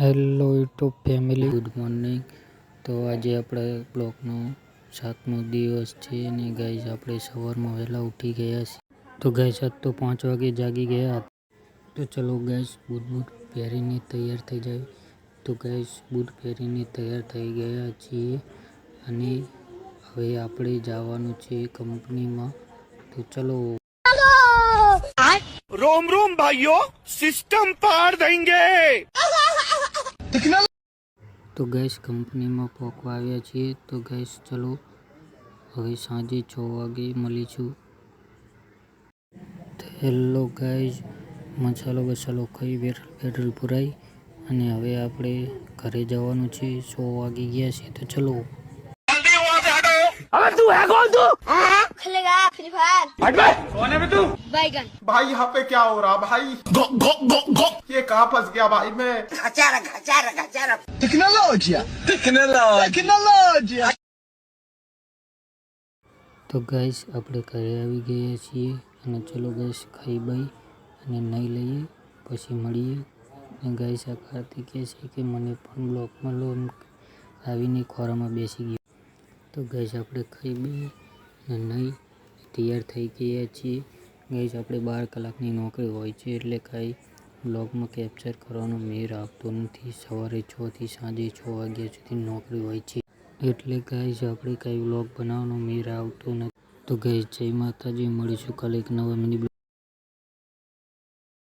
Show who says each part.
Speaker 1: Hello YouTube family good morning તો આજે આપણે બ્લોકનો સાતમો દિવસ છે અને ગાઈઝ આપણે સવારમાં વહેલા ઉઠી ગયા છીએ. તો ગાઈઝ આજ તો પાંચ વાગે જાગી ગયા તો ચલો ગાઈઝ બૂટ બૂટ પહેરીને તૈયાર થઈ જાય. તો ગાઈઝ બૂટ પહેરીને તૈયાર થઈ ગયા છીએ અને હવે આપણે જવાનું છે કંપનીમાં તો ચલો
Speaker 2: रोम रोम भाइयों सिस्टम पार देंगे
Speaker 1: તો ગેસ કંપનીમાં પહોંચવા આવ્યા છીએ તો ગેસ ચલો હવે સાંજે છ વાગે મળીશું તો હેલો ગાઈઝ મસાલો બસાલો ખાઈ પેટ્રોલ પેટ્રોલ પુરાઈ અને હવે આપણે ઘરે જવાનું છે સો વાગી ગયા છે તો ચલો
Speaker 3: खेलेगा फ्री फायर
Speaker 2: कौन है तू
Speaker 3: बैगन
Speaker 4: भाई यहाँ पे क्या हो रहा भाई ये कहाँ फंस गया भाई मैं
Speaker 2: टेक्नोलॉजी टेक्नोलॉजी
Speaker 1: તો ગાઈસ આપણે ઘરે આવી ગયા છીએ અને ચલો ગાઈસ ખાઈ બાઈ અને નહીં લઈએ પછી મળીએ અને ગાઈસ આ કાર્તિક કહે છે કે મને પણ બ્લોકમાં લો એમ આવીને ખોરામાં બેસી ગયો તો ગેસ આપણે ખરીદી નહીં, તૈયાર થઈ ગયા છીએ. ગેસ આપણે બાર કલાકની નોકરી હોય છે એટલે કાંઈ બ્લોગમાં કેપ્ચર કરવાનો મેર આવતો નથી. સવારે છથી સાંજે છ વાગ્યા સુધી નોકરી હોય છે. એટલે ગાઈઝ આપણે કાંઈ વ્લોગ બનાવવાનો મેર આવતો નથી. તો ગેસ જય માતાજી, મળીશું કાલે એક નવા મિની